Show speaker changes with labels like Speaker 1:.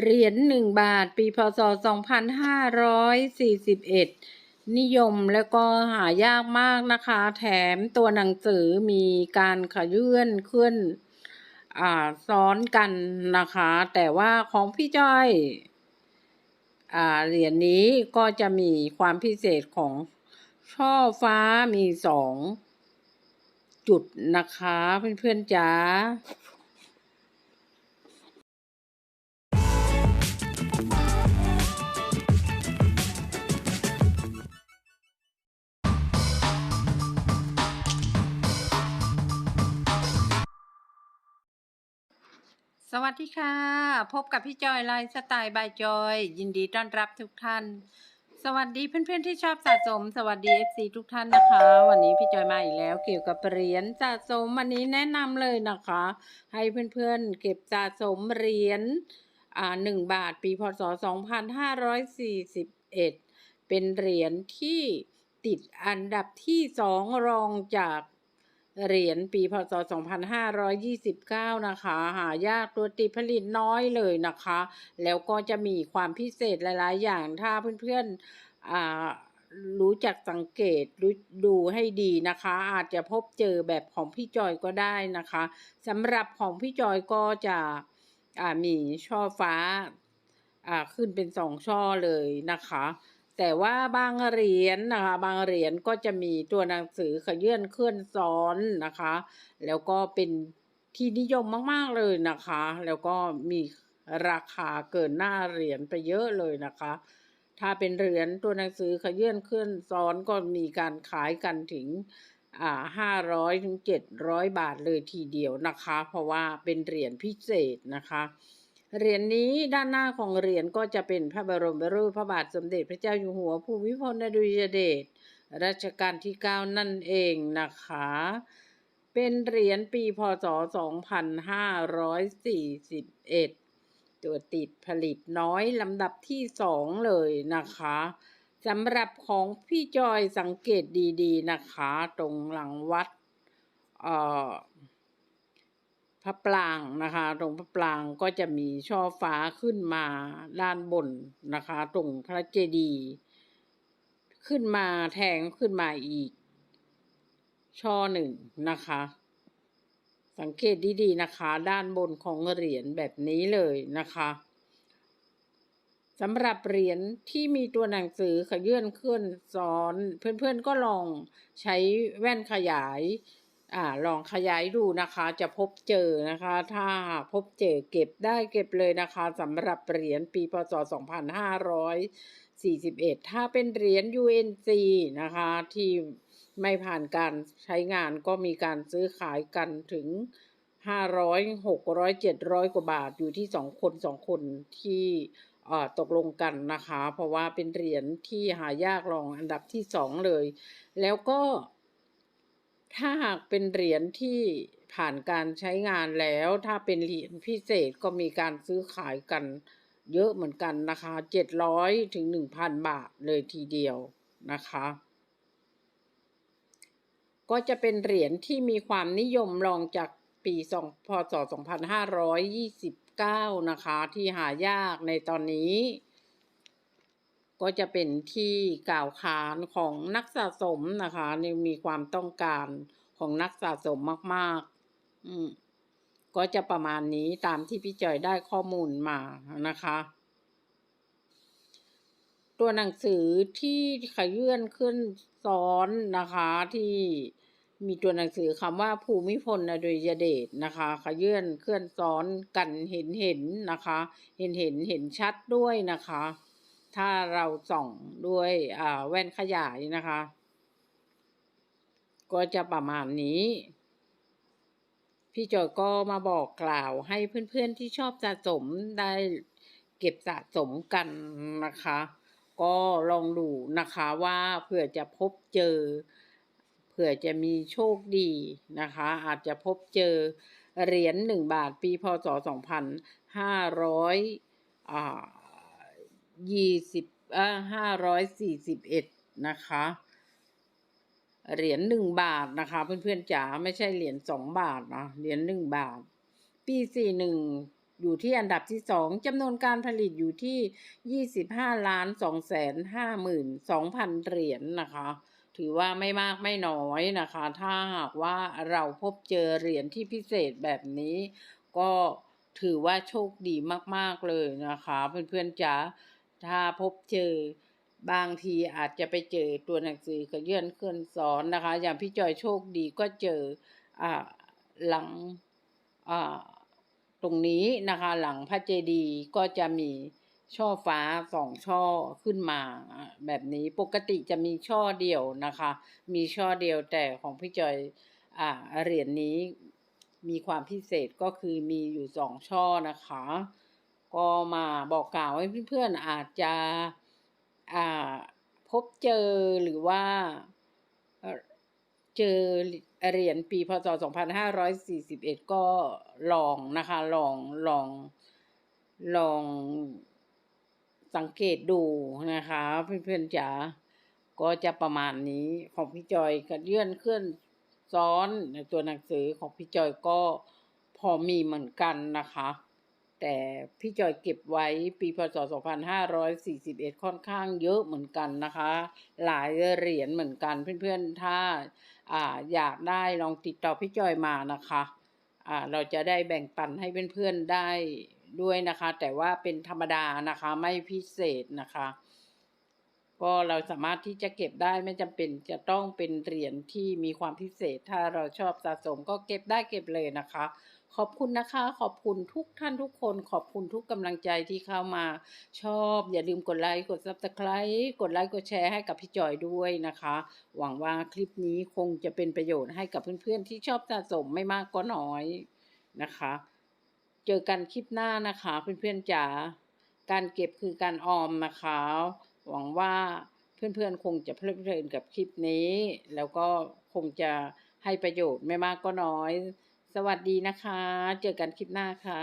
Speaker 1: เหรียญหนึ่งบาท ปีพศ 2541 นิยมแล้วก็หายากมากนะคะ แถมตัวหนังสือมีการขยื่นขึ้นอ่าซ้อนกันนะคะ แต่ว่าของพี่จ้อยอ่าเหรียญนี้ก็จะมีความพิเศษของช่อฟ้ามีสองจุดนะคะเพื่อนๆจ๋า สวัสดีค่ะ พบกับพี่จอยไลฟ์สไตล์บายจอย ยินดีต้อนรับทุกท่าน สวัสดีเพื่อนๆที่ชอบสะสม สวัสดี FC ทุกท่านนะคะ วันนี้พี่จอยมาอีกแล้ว เกี่ยวกับเหรียญสะสมวันนี้แนะนำเลยนะคะ ให้เพื่อนๆเก็บสะสมเหรียญอ่าหนึ่งบาทปีพศ2541เป็นเหรียญที่ติดอันดับที่สองรองจาก เหรียญปีพศ 2529 นะคะ หายากตัวติดผลิตน้อยเลยนะคะ แล้วก็จะมีความพิเศษหลาย ๆ อย่างถ้าเพื่อนๆอ่ารู้จักสังเกตรู้ดูให้ดีนะคะ อาจจะพบเจอแบบของพี่จอยก็ได้นะคะสำหรับของพี่จอยก็จะอ่ามีช่อฟ้าอ่าขึ้นเป็นสองช่อเลยนะคะ แต่ว่าบางเหรียญนะคะ บางเหรียญก็จะมีตัวหนังสือขยื่นเคลื่อนซ้อนนะคะ แล้วก็เป็นที่นิยมมาก ๆ เลยนะคะ แล้วก็มีราคาเกินหน้าเหรียญไปเยอะเลยนะคะ ถ้าเป็นเหรียญตัวหนังสือขยื่นเคลื่อนซ้อนก็มีการขายกันถึงอ่าห้าร้อยถึงเจ็ดร้อยบาทเลยทีเดียวนะคะ เพราะว่าเป็นเหรียญพิเศษนะคะ เหรียญนี้ด้านหน้าของเหรียญก็จะเป็นพระบรมรูปพระบาทสมเด็จพระเจ้าอยู่หัวภูมิพลอดุลยเดชรัชกาลที่ 9 นั่นเองนะคะ เป็นเหรียญปีพศ 2541 ตัวติดผลิตน้อยลำดับที่สองเลยนะคะสำหรับของพี่จอยสังเกตดีๆนะคะ ตรงหลังวัด เอ่อ พระปรางนะคะ ตรงพระปรางก็จะมีช่อฟ้าขึ้นมาด้านบนนะคะ ตรงพระเจดีย์ขึ้นมาแทงขึ้นมาอีก ช่อหนึ่งนะคะ สังเกตดีๆนะคะ ด้านบนของเหรียญแบบนี้เลยนะคะสำหรับเหรียญที่มีตัวหนังสือขยื่นเคลื่อนซ้อน เพื่อนๆก็ลองใช้แว่นขยาย อ่าลองขยายดูนะคะจะพบเจอนะคะ ถ้าพบเจอเก็บได้เก็บเลยนะคะสำหรับเหรียญปีพศ 2541 ถ้าเป็นเหรียญ UNC นะคะที่ไม่ผ่านการใช้งานก็มีการซื้อขายกันถึง 500 600 700 กว่าบาทอยู่ที่ 2 คน 2 คนที่ตกลงกันนะคะ เพราะว่าเป็นเหรียญที่หายากรองอันดับที่ 2 เลย แล้วก็ ถ้าหากเป็นเหรียญที่ผ่านการใช้งานแล้ว ถ้าเป็นเหรียญพิเศษก็มีการซื้อขายกันเยอะเหมือนกันนะคะ700ถึง1,000บาทเลยทีเดียวนะคะ ก็จะเป็นเหรียญที่มีความนิยมรองจากปี2พศ2529 นะคะ ที่หายากในตอนนี้ ก็จะเป็นที่กล่าวขานของนักสะสมนะคะนี่มีความต้องการของนักสะสมมาก ๆ อืมก็จะประมาณนี้ตามที่พี่จอยได้ข้อมูลมานะคะ ตัวหนังสือที่ขยื่นขึ้นซ้อนนะคะที่มีตัวหนังสือคำว่าภูมิพลอดุลยเดชนะคะขยื่นเคลื่อนซ้อนกันเห็นเห็นนะคะ เห็นเห็นเห็นชัดด้วยนะคะ ถ้าเราส่องด้วยแว่นขยายนะคะ ก็จะประมาณนี้ พี่จอยก็มาบอกกล่าวให้เพื่อนๆที่ชอบสะสมได้เก็บสะสมกันนะคะ ก็ลองดูนะคะว่าเผื่อจะพบเจอ เผื่อจะมีโชคดีนะคะ อาจจะพบเจอเหรียญหนึ่งบาทปีพศสองพันห้าร้อยอ่า ยี่สิบอ่าห้าร้อยสี่สิบเอ็ดนะคะ เหรียญหนึ่งบาทนะคะ เพื่อนๆจ๋าไม่ใช่เหรียญสองบาทนะเหรียญหนึ่งบาท ปีสี่หนึ่งอยู่ที่อันดับที่สองจำนวนการผลิตอยู่ที่25ล้าน2แสน5หมื่น2พันเหรียญนะคะ ถือว่าไม่มากไม่น้อยนะคะ ถ้าหากว่าเราพบเจอเหรียญที่พิเศษแบบนี้ ก็ถือว่าโชคดีมาก ๆ เลยนะคะ เพื่อนๆจ๋า ถ้าพบเจอบางทีอาจจะไปเจอตัวหนังสือกระเยื่อนเคลื่อนสอนนะคะ อย่างพี่จอยโชคดีก็เจออหลังตรงนี้นะคะ หลังพระเจดีย์ก็จะมีช่อฟ้าสองช่อขึ้นมาแบบนี้ปกติจะมีช่อเดียวนะคะ มีช่อเดียวแต่ของพี่จอยอ่าเหรียญนี้มีความพิเศษก็คือมีอยู่สองช่อนะคะ ก็มาบอกกล่าวให้เพื่อนๆอาจจะอ่าพบเจอหรือว่าเจอเหรียญปีพศ 2541 ก็ลองนะคะลองลองลองสังเกตดูนะคะเพื่อนๆจ๋าก็จะประมาณนี้ของพี่จอยกับเลื่อนเคลื่อนซ้อนในตัวหนังสือของพี่จอยก็พอมีเหมือนกันนะคะ แต่พี่จอยเก็บไว้ปีพศ 2541 ค่อนข้างเยอะเหมือนกันนะคะ หลายเหรียญเหมือนกันเพื่อนๆ ถ้าอ่าอยากได้ลองติดต่อพี่จอยมานะคะอ่าเราจะได้แบ่งปันให้เพื่อนๆได้ด้วยนะคะ แต่ว่าเป็นธรรมดานะคะไม่พิเศษนะคะ ก็เราสามารถที่จะเก็บได้ไม่จำเป็นจะต้องเป็นเหรียญที่มีความพิเศษ ถ้าเราชอบสะสมก็เก็บได้เก็บเลยนะคะ ขอบคุณนะคะ ขอบคุณทุกท่านทุกคน ขอบคุณทุกกำลังใจที่เข้ามาชอบ อย่าลืมกดไลค์กด subscribe กดไลค์กดแชร์ให้กับพี่จอยด้วยนะคะ หวังว่าคลิปนี้คงจะเป็นประโยชน์ให้กับเพื่อนๆที่ชอบสะสมไม่มากก็น้อยนะคะ เจอกันคลิปหน้านะคะเพื่อนๆจ๋าการเก็บคือการออมนะคะ หวังว่าเพื่อนๆคงจะเพลิดเพลินกับคลิปนี้ แล้วก็คงจะให้ประโยชน์ไม่มากก็น้อย สวัสดีนะคะ เจอกันคลิปหน้าค่ะ